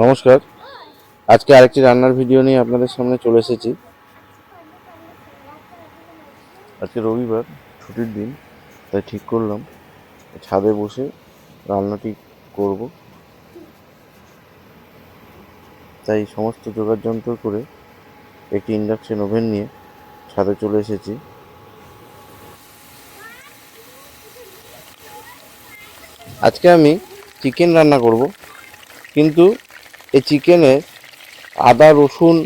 নমস্কার। আজকে আরেকটি রান্নার ভিডিও নিয়ে আপনাদের সামনে চলে এসেছি। আজকে রবিবার, ছুটির দিন, তাই ঠিক করলাম। ছাদে বসে রান্নাটি করব। তাই সমস্ত জোগাড় যন্ত্র করে একটি ইন্ডাকশন ওভেন নিয়ে ছাদে চলে এসেছি। আজকে আমি চিকেন রান্না করব, কিন্তু এই চিকেনে আদা, রসুন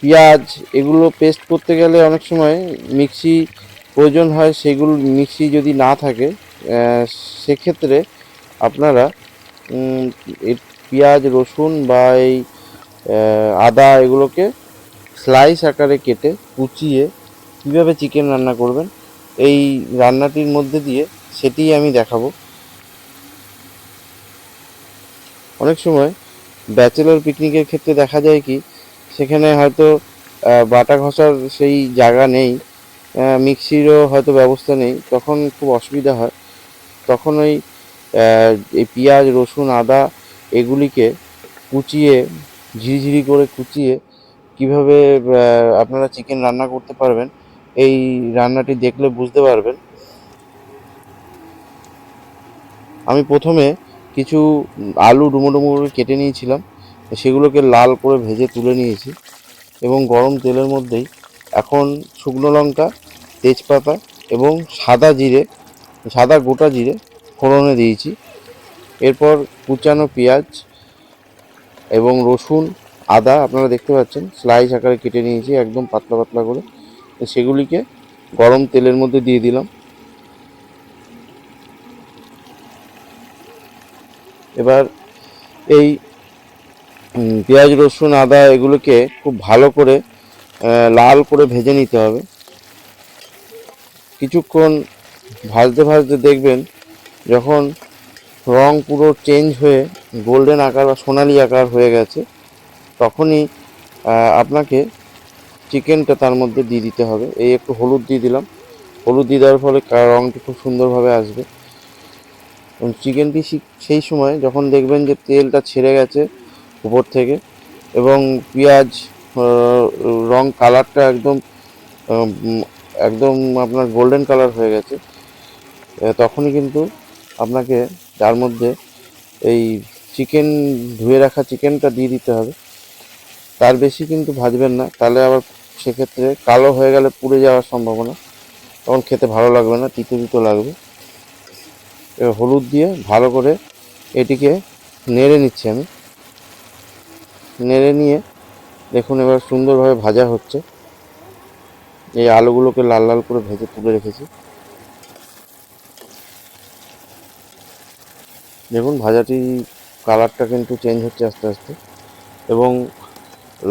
পেঁয়াজ এগুলো পেস্ট করতে গেলে অনেক সময় মিক্সি প্রয়োজন হয়, সেগুলো মিক্সি যদি না থাকে সেক্ষেত্রে আপনারা পেঁয়াজ, রসুন বা এই আদা এগুলোকে স্লাইস আকারে কেটে কুচিয়ে কীভাবে চিকেন রান্না করবেন, এই রান্নাটির মধ্যে দিয়ে সেটিই আমি দেখাবো। অনেক সময় ব্যাচেলর পিকনিকের ক্ষেত্রে দেখা যায় কি, সেখানে হয়তো বাটা ঘষার সেই জায়গা নেই মিক্সিরও হয়তো ব্যবস্থা নেই, তখন খুব অসুবিধা হয়। তখন ওই এই পেঁয়াজ, রসুন, আদা এগুলিকে কুচিয়ে, ঝিরিঝিরি করে কুচিয়ে কীভাবে আপনারা চিকেন রান্না করতে পারবেন, এই রান্নাটি দেখলে বুঝতে পারবেন। আমি প্রথমে কিছু আলু ডুমো ডুমো করে কেটে নিয়েছিলাম, সেগুলোকে লাল করে ভেজে তুলে নিয়েছি এবং গরম তেলের মধ্যেই এখন শুকনো লঙ্কা, তেজপাতা এবং সাদা জিরে, সাদা গোটা জিরে ফোড়নে দিয়েছি। এরপর কুচানো পেঁয়াজ এবং রসুন, আদা, আপনারা দেখতে পাচ্ছেন স্লাইস আকারে কেটে নিয়েছি, একদম পাতলা পাতলা করে। সেগুলিকে গরম তেলের মধ্যে দিয়ে দিলাম। এবার এই পেঁয়াজ, রসুন, আদা এগুলোকে খুব ভালো করে লাল করে ভেজে নিতে হবে। কিছুক্ষণ ভাজতে ভাজতে দেখবেন যখন রং পুরো চেঞ্জ হয়ে গোল্ডেন আকার বা সোনালি আকার হয়ে গেছে, তখনই আপনাকে চিকেনটা তার মধ্যে দিয়ে দিতে হবে। এই একটু হলুদ দিয়ে দিলাম। হলুদ দিয়ে দেওয়ার ফলে রংটি খুব সুন্দরভাবে আসবে। এবং চিকেনটি সেই সময় যখন দেখবেন যে তেলটা ছেড়ে গেছে উপর থেকে এবং পেঁয়াজ রং কালারটা একদম একদম আপনার গোল্ডেন কালার হয়ে গেছে তখনই কিন্তু আপনাকে তার মধ্যে এই চিকেন ধুয়ে রাখা চিকেনটা দিয়ে দিতে হবে। তার বেশি কিন্তু ভাজবেন না, তাহলে আবার সেক্ষেত্রে কালো হয়ে গেলে পুড়ে যাওয়ার সম্ভাবনা। তখন খেতে ভালো লাগবে না, তিতো তিতো লাগবে। হলুদ দিয়ে ভালো করে এটিকে নেড়ে নিচ্ছি আমি। নেড়ে নিয়ে দেখুন এবার সুন্দরভাবে ভাজা হচ্ছে। এই আলুগুলোকে লাল লাল করে ভেজে তুলে রেখেছি। দেখুন ভাজাটি কালারটা কিন্তু চেঞ্জ হচ্ছে আস্তে আস্তে এবং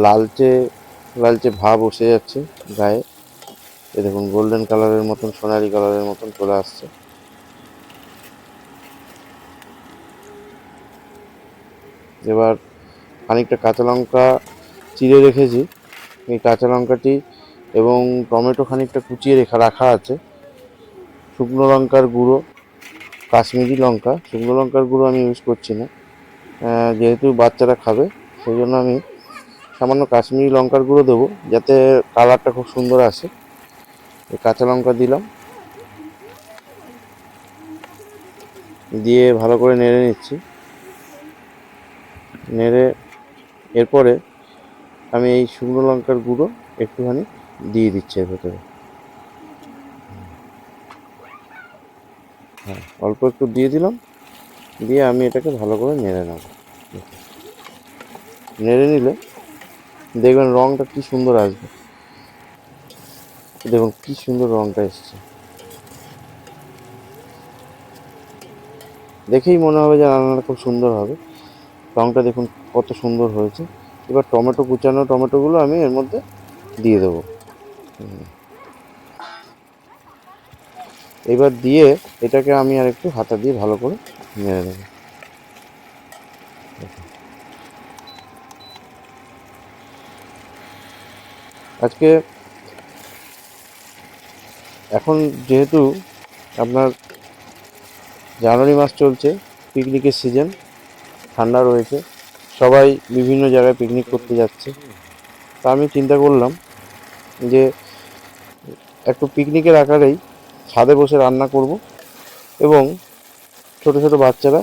লালচে লালচে ভাব বসে যাচ্ছে গায়ে। এ দেখুন গোল্ডেন কালারের মতন, সোনালি কালারের মতন চলে আসছে। এবার খানিকটা কাঁচা লঙ্কা চিড়ে রেখেছি। এই কাঁচা লঙ্কাটি এবং টমেটো খানিকটা কুচিয়ে রেখা, রাখা আছে। শুকনো লঙ্কার গুঁড়ো, কাশ্মীরি লঙ্কা। শুকনো লঙ্কার গুঁড়ো আমি ইউজ করছি না। যেহেতু বাচ্চারা খাবে, সেই জন্য আমি সামান্য কাশ্মীরি লঙ্কার গুঁড়ো দেবো, যাতে কালারটা খুব সুন্দর আসে। এই কাঁচা লঙ্কা দিলাম। দিয়ে ভালো করে নেড়ে নিচ্ছি। নেড়ে এরপরে আমি এই শুকনো লঙ্কার গুঁড়ো একটুখানি দিয়ে দিচ্ছি এর ভেতরে। হ্যাঁ অল্প একটু দিয়ে দিলাম, দিয়ে আমি এটাকে ভালো করে নেড়ে নেব। নেড়ে নিলে দেখবেন রঙটা কি সুন্দর আসবে। দেখুন কি সুন্দর রঙটা এসছে। দেখেই মনে হবে যে রান্নাটা খুব সুন্দর হবে। রঙটা দেখুন কত সুন্দর হয়েছে। এবার টমেটো কুচানো টমেটোগুলো আমি এর মধ্যে দিয়ে দেবো। এবার দিয়ে এটাকে আমি আর একটু হাতা দিয়ে ভালো করে নেড়ে নেব আজকে এখন যেহেতু আপনার জানুয়ারি মাস চলছে, পিকনিকের সিজন ঠান্ডা রয়েছে। সবাই বিভিন্ন জায়গায় পিকনিক করতে যাচ্ছে। তা আমি চিন্তা করলাম যে একটু পিকনিকের আকারেই ছাদে বসে রান্না করব এবং ছোট ছোট বাচ্চারা,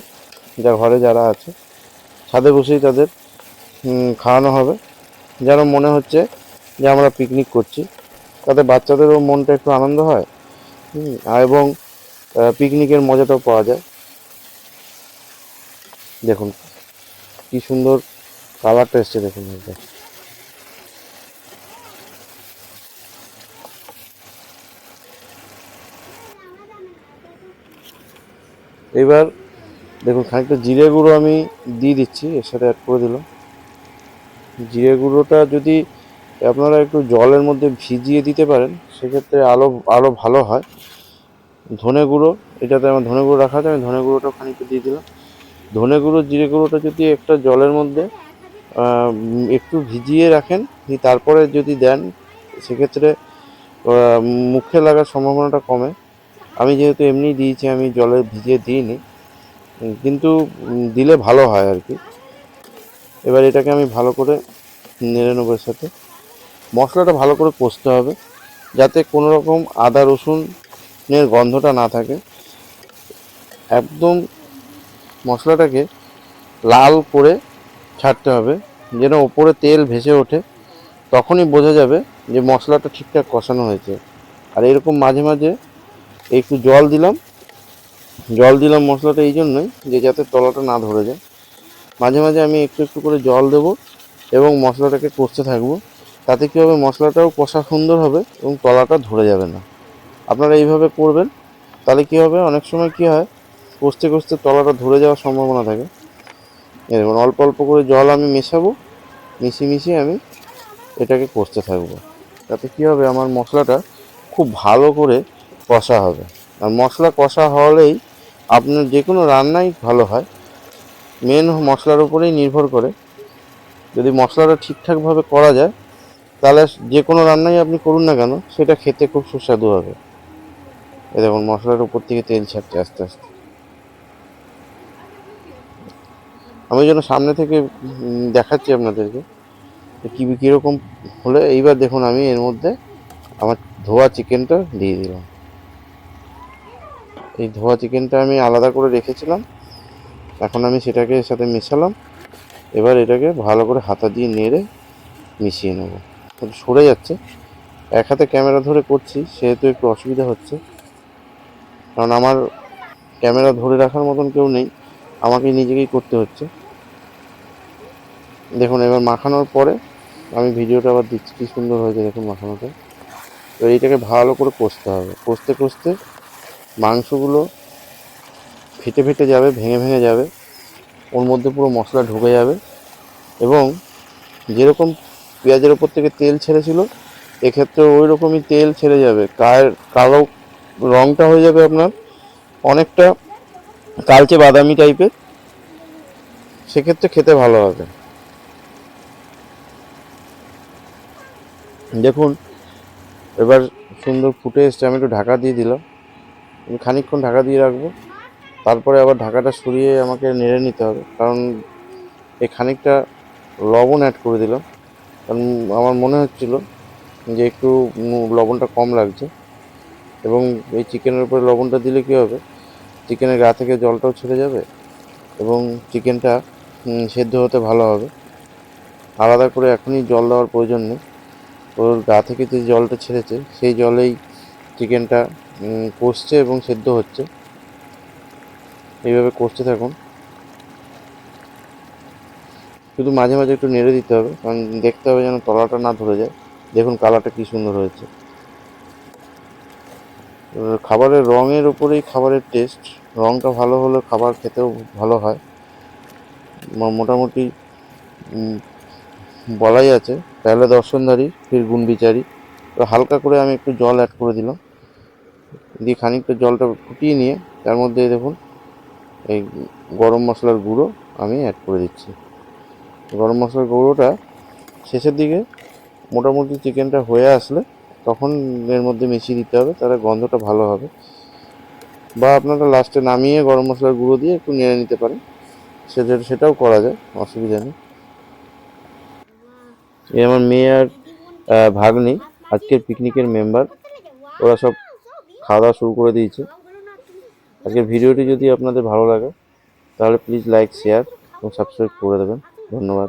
যা ঘরে যারা আছে, ছাদে বসেই তাদের খাওয়ানো হবে। যেন মনে হচ্ছে যে আমরা পিকনিক করছি। তাতে বাচ্চাদেরও মনটা একটু আনন্দ হয়। এবং পিকনিকের মজাটাও পাওয়া যায়। দেখুন, কি সুন্দর কালারটা এসছে দেখুন। এবার দেখুন, খানিকটা জিরে গুঁড়ো আমি দিয়ে দিচ্ছি, এর সাথে অ্যাড করে দিলাম। জিরে গুঁড়োটা যদি আপনারা একটু জলের মধ্যে ভিজিয়ে দিতে পারেন, সেক্ষেত্রে আলো আরও ভালো হয়। ধনে গুঁড়ো, এটাতে আমার ধনে গুঁড়ো রাখা আছে, আমি ধনে গুঁড়োটা খানিকটা দিয়ে দিলাম। ধনে গুঁড়ো জিরে গুঁড়োটা যদি একটা জলের মধ্যে একটু ভিজিয়ে রাখেন তারপরে যদি দেন, সেক্ষেত্রে মুখে লাগার সম্ভাবনাটা কমে। আমি যেহেতু এমনি দিয়েছি, আমি জলে ভিজিয়ে দিইনি, কিন্তু দিলে ভালো হয় আর কি। এবার এটাকে আমি ভালো করে নেড়ে নেব এর সাথে। মশলাটা ভালো করে কষতে হবে, যাতে কোনো রকম আদা রসুনের গন্ধটা না থাকে। একদম মশলাটাকে লাল করে ছাড়তে হবে। যেন ওপরে তেল ভেসে ওঠে, তখনই বোঝা যাবে যে মশলাটা ঠিকঠাক কষানো হয়েছে। আর এরকম মাঝে মাঝে একটু জল দিলাম। জল দিলাম মশলাটা এই জন্যই যে যাতে তলাটা না ধরে যায়। মাঝে মাঝে আমি একটু একটু করে জল দেব এবং মশলাটাকে কষতে থাকব। তাতে কী হবে? মশলাটাও কষা সুন্দর হবে এবং তলাটা ধরে যাবে না। আপনারা এইভাবে করবেন, তাহলে কী হবে? অনেক সময় কী হয় কষতে কষতে তলাটা ধরে যাওয়ার সম্ভাবনা থাকে। এরকম অল্প অল্প করে জল আমি মেশাবো, মিশিয়ে মিশিয়ে আমি এটাকে কষতে থাকব। তাতে কী হবে? আমার মশলাটা খুব ভালো করে কষা হবে। আর মশলা কষা হলেই আপনার যে কোনো রান্নাই ভালো হয়। মেন মশলার উপরেই নির্ভর করে। যদি মশলাটা ঠিকঠাকভাবে করা যায়, তাহলে যে কোনো রান্নাই আপনি করুন না কেন, সেটা খেতে খুব সুস্বাদু হবে। এ দেখুন, মশলার উপর থেকে তেল ছাড়ছে আস্তে আস্তে। আমি যেন সামনে থেকে দেখাচ্ছি আপনাদেরকে কী, কীরকম হলে। এইবার দেখুন আমি এর মধ্যে আমার ধোয়া চিকেনটা দিয়ে দিলাম। এই ধোয়া চিকেনটা আমি আলাদা করে রেখেছিলাম। এখন আমি সেটাকে এর সাথে মেশালাম। এবার এটাকে ভালো করে হাতা দিয়ে নেড়ে মিশিয়ে নেব। সরে যাচ্ছে। এক হাতে ক্যামেরা ধরে করছি, সেহেতু একটু অসুবিধা হচ্ছে। কারণ আমার ক্যামেরা ধরে রাখার মতন কেউ নেই। আমাকে নিজেকেই করতে হচ্ছে। দেখুন, এবার মাখানোর পরে আমি ভিডিওটা আবার দিচ্ছি, কি সুন্দর হয়েছে দেখুন মাখানোটা। তো এইটাকে ভালো করে কষতে হবে। কষতে কষতে মাংসগুলো ফেটে ফেটে যাবে, ভেঙে ভেঙে যাবে। ওর মধ্যে পুরো মশলা ঢুকে যাবে এবং যেরকম পেঁয়াজের ওপর থেকে তেল ছেড়েছিল এক্ষেত্রে ওই রকমই তেল ছেড়ে যাবে। গায়ের কালো রঙটা হয়ে যাবে আপনার অনেকটা কালচে বাদামি টাইপের সেক্ষেত্রে খেতে ভালো হবে। দেখুন, এবার সুন্দর ফুটে এসছে আমি একটু ঢাকা দিয়ে দিলাম। খানিকক্ষণ ঢাকা দিয়ে রাখব। তারপরে আবার ঢাকাটা সরিয়ে আমাকে নেড়ে নিতে হবে। কারণ এই খানিকটা লবণ অ্যাড করে দিলাম। কারণ আমার মনে হচ্ছিল যে একটু লবণটা কম লাগছে। এবং এই চিকেনের উপরে লবণটা দিলে কী হবে? চিকেনের গা থেকে জলটাও ছেড়ে যাবে এবং চিকেনটা সেদ্ধ হতে ভালো হবে। আলাদা করে এখনই জল দেওয়ার প্রয়োজন নেই। ওর গা থেকে যে জলটা ছেড়েছে, সেই জলেই চিকেনটা কষছে এবং সেদ্ধ হচ্ছে। এইভাবে কষতে থাকুন। শুধু মাঝে মাঝে একটু নেড়ে দিতে হবে, কারণ দেখতে হবে যেন তলাটা না ধরে যায়। দেখুন কালারটা কি সুন্দর হয়েছে। খাবারের রঙের উপরেই খাবারের টেস্ট। রঙটা ভালো হলে খাবার খেতেও ভালো হয়। মোটামুটি বলাই আছে। তাহলে দর্শনধারী ফির গুণ বিচারী। তো হালকা করে আমি একটু জল অ্যাড করে দিলাম। দিয়ে খানিকটা জলটা ফুটিয়ে নিয়ে তার মধ্যে দেখুন, এই গরম মশলার গুঁড়ো আমি অ্যাড করে দিচ্ছি। গরম মশলার গুঁড়োটা শেষের দিকে মোটামুটি চিকেনটা হয়ে আসলে তখন এর মধ্যে মিশিয়ে দিতে হবে, তাহলে গন্ধটা ভালো হবে। বা আপনারা লাস্টে নামিয়ে গরম মশলার গুঁড়ো দিয়ে একটু নেড়ে নিতে পারেন। সেটা সেটাও করা যায়, অসুবিধা নেই। এই আমার মেয়ে আর ভাগ্নি, আজকের পিকনিকের মেম্বার ওরা সব খাওয়া দাওয়া শুরু করে দিয়েছে। আজকের ভিডিওটি যদি আপনাদের ভালো লাগে, তাহলে প্লিজ লাইক শেয়ার এবং সাবস্ক্রাইব করে দেবেন। ধন্যবাদ।